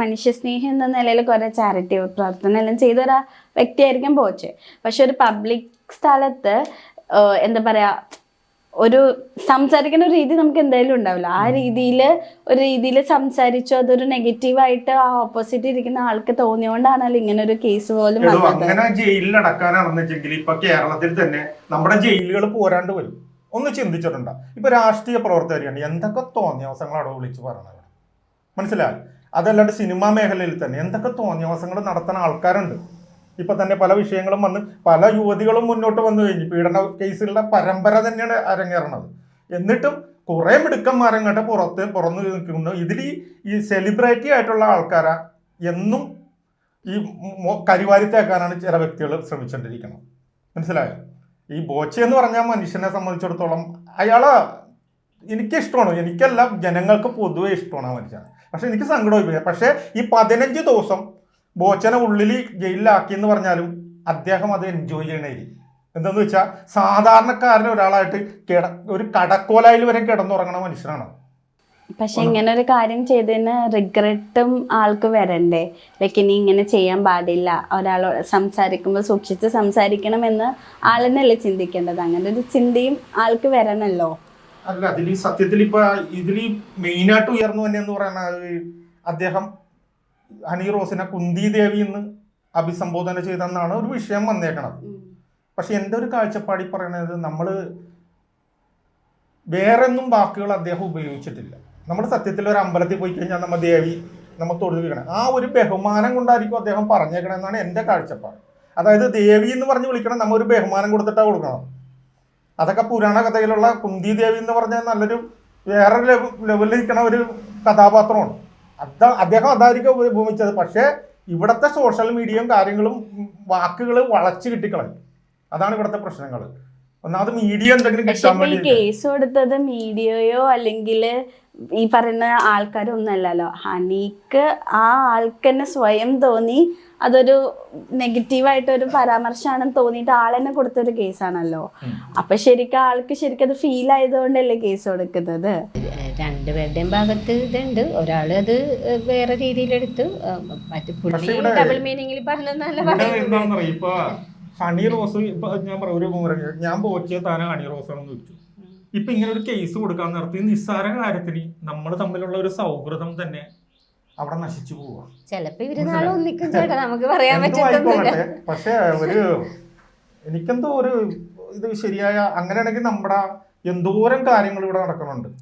മനുഷ്യസ്നേഹം എന്ന നിലയിൽ കുറെ ചാരിറ്റി പ്രവർത്തനം എല്ലാം ചെയ്ത ഒരു വ്യക്തിയായിരിക്കും പോച്ചെ പക്ഷെ ഒരു പബ്ലിക് സ്ഥലത്ത് എന്താ പറയാ ഒരു സംസാരിക്കുന്ന ഒരു രീതി നമുക്ക് എന്തായാലും ഉണ്ടാവില്ല. ആ രീതിയിൽ ഒരു രീതിയിൽ സംസാരിച്ചോ അതൊരു നെഗറ്റീവായിട്ട് ആ ഓപ്പോസിറ്റ് ഇരിക്കുന്ന ആൾക്ക് തോന്നിയോണ്ടാണല്ലോ ഇങ്ങനെ ഒരു കേസ് പോലും അങ്ങനെ ജയിലിൽ അടക്കാനാണെന്ന് വെച്ചെങ്കിൽ ഇപ്പൊ കേരളത്തിൽ തന്നെ നമ്മുടെ ജയിലുകൾ പോരാണ്ട് വരും. ഒന്ന് ചിന്തിച്ചിട്ടുണ്ടോ. ഇപ്പൊ രാഷ്ട്രീയ പ്രവർത്തകരാണ് എന്തൊക്കെ തോന്നിയ അവസരങ്ങളാണ് വിളിച്ചു പറയുന്നത് മനസ്സിലായി? അതല്ലാണ്ട് സിനിമാ മേഖലയിൽ തന്നെ എന്തൊക്കെ തോന്നിയവസങ്ങൾ നടത്തുന്ന ആൾക്കാരുണ്ട്. ഇപ്പൊ തന്നെ പല വിഷയങ്ങളും വന്ന് പല യുവതികളും മുന്നോട്ട് വന്നു കഴിഞ്ഞു. പീഡന കേസിലുള്ള പരമ്പര തന്നെയാണ് അരങ്ങേറണത് എന്നിട്ടും കുറേ മിടുക്കന്മാരങ്ങോട്ട് പുറത്ത് പുറന്നു നിൽക്കുന്നു. ഇതിൽ ഈ സെലിബ്രിറ്റി ആയിട്ടുള്ള ആൾക്കാരാ എന്നും ഈ കരിവാരിത്തേക്കാനാണ് ചില വ്യക്തികൾ ശ്രമിച്ചുകൊണ്ടിരിക്കുന്നത് മനസ്സിലായോ? ഈ ബോച്ച എന്ന് പറഞ്ഞാൽ മനുഷ്യനെ സംബന്ധിച്ചിടത്തോളം അയാൾ. എനിക്കിഷ്ടമാണ്. എനിക്കല്ല ജനങ്ങൾക്ക് പൊതുവെ ഇഷ്ടമാണ് ആ പക്ഷെ എനിക്ക് സങ്കടമായി പോയി പക്ഷേ ഈ പതിനഞ്ച് ദിവസം ബോച്ചനെ ഉള്ളിൽ ജയിലിലാക്കി എന്ന് പറഞ്ഞാലും അദ്ദേഹം അത് എൻജോയ് ചെയ്യണായിരിക്കും എന്തെന്ന് വെച്ചാൽ സാധാരണക്കാരൻ ഒരാളായിട്ട് കിട ഒരു കടക്കോലായിൽ വരെ കിടന്നുറങ്ങണ മനുഷ്യനാണ് പക്ഷെ ഇങ്ങനെ ഒരു കാര്യം ചെയ്തതിന് റിഗ്രറ്റും ആൾക്ക് വരണ്ടേ? ലൈക്ക് ഇനി ഇങ്ങനെ ചെയ്യാൻ പാടില്ല. ഒരാളോട് സംസാരിക്കുമ്പോൾ സൂക്ഷിച്ച് സംസാരിക്കണമെന്ന് ആളിനല്ലേ ചിന്തിക്കേണ്ടത്? അങ്ങനെ ഒരു ചിന്തയും ആൾക്ക് വരണല്ലോ. അല്ല അതിൽ സത്യത്തിൽ ഇപ്പൊ ഇതിൽ മെയിനായിട്ട് ഉയർന്നു തന്നെ എന്ന് പറയുന്നത് അദ്ദേഹം ഹണി റോസിനെ കുന്തി ദേവി എന്ന് അഭിസംബോധന ചെയ്തെന്നാണ് ഒരു വിഷയം വന്നേക്കണത്. പക്ഷെ എന്റെ ഒരു കാഴ്ചപ്പാടി പറയണത് നമ്മൾ വേറെന്നും വാക്കുകൾ അദ്ദേഹം ഉപയോഗിച്ചിട്ടില്ല. നമ്മൾ സത്യത്തിൽ ഒരു അമ്പലത്തിൽ പോയി കഴിഞ്ഞാൽ നമ്മ ദേവി നമ്മൾ തൊഴുത് വീഴണം. ആ ഒരു ബഹുമാനം കൊണ്ടായിരിക്കും അദ്ദേഹം പറഞ്ഞേക്കണമെന്നാണ് എന്റെ കാഴ്ചപ്പാട്. അതായത് ദേവി എന്ന് പറഞ്ഞ് വിളിക്കണം നമ്മൾ ഒരു ബഹുമാനം കൊടുത്തിട്ടാണ് കൊടുക്കണം അതൊക്കെ പുരാണ കഥയിലുള്ള കുന്തി ദേവി എന്ന് പറഞ്ഞാൽ നല്ലൊരു വേറെ ലെവലിൽ നിൽക്കണ ഒരു കഥാപാത്രമാണ്. അത് അദ്ദേഹം അതായിരിക്കും ഉപയോഗിച്ചത് പക്ഷേ ഇവിടുത്തെ സോഷ്യൽ മീഡിയയും കാര്യങ്ങളും വാക്കുകൾ വളച്ചു കിട്ടിക്കളയും അതാണ് ഇവിടുത്തെ പ്രശ്നങ്ങൾ ഒന്നാമത് മീഡിയ എന്തെങ്കിലും കേസ് കൊടുത്തത് മീഡിയയോ അല്ലെങ്കിൽ ഈ പറയുന്ന ആൾക്കാരൊന്നുമല്ലല്ലോ. ഹനിക്ക് ആ ആൾക്കന്നെ സ്വയം തോന്നി അതൊരു നെഗറ്റീവായിട്ടൊരു പരാമർശമാണെന്ന് തോന്നിയിട്ട് ആളെന്നെ കൊടുത്തൊരു കേസാണല്ലോ. അപ്പൊ ശരിക്കും ആൾക്ക് ശരിക്കും അത് ഫീൽ ആയതുകൊണ്ടല്ലേ കേസ് കൊടുക്കുന്നത്? രണ്ടുപേരുടെയും ഭാഗത്ത് ഇതുണ്ട്. ഒരാൾ അത് വേറെ രീതിയിലെടുത്ത്. ഡബിൾ മീനിങ്ങിൽ ഹണി റോസ് ഇപ്പൊ ഞാൻ പറയാം ഒരു ഞാൻ പോക്കിയ താനെ ഹണി റോസ് ആണെന്ന് ചോദിച്ചു. ഇപ്പൊ ഇങ്ങനെ ഒരു കേസ് കൊടുക്കാൻ നിർത്തി നിസ്സാര കാര്യത്തിന് നമ്മൾ തമ്മിലുള്ള ഒരു സൗഹൃദം തന്നെ അവിടെ നശിച്ചു പോവുക ചിലപ്പോ ഇവർ നാളെ ഒന്നിക്കും ചേട്ടാ നമുക്ക് പറയാൻ പക്ഷേ പക്ഷെ ഒരു എനിക്കെന്തോ ഒരു ഇത് ശരിയായ അങ്ങനെയാണെങ്കിൽ നമ്മുടെ എന്തോരം കാര്യങ്ങൾ ഇവിടെ നടക്കുന്നുണ്ട്.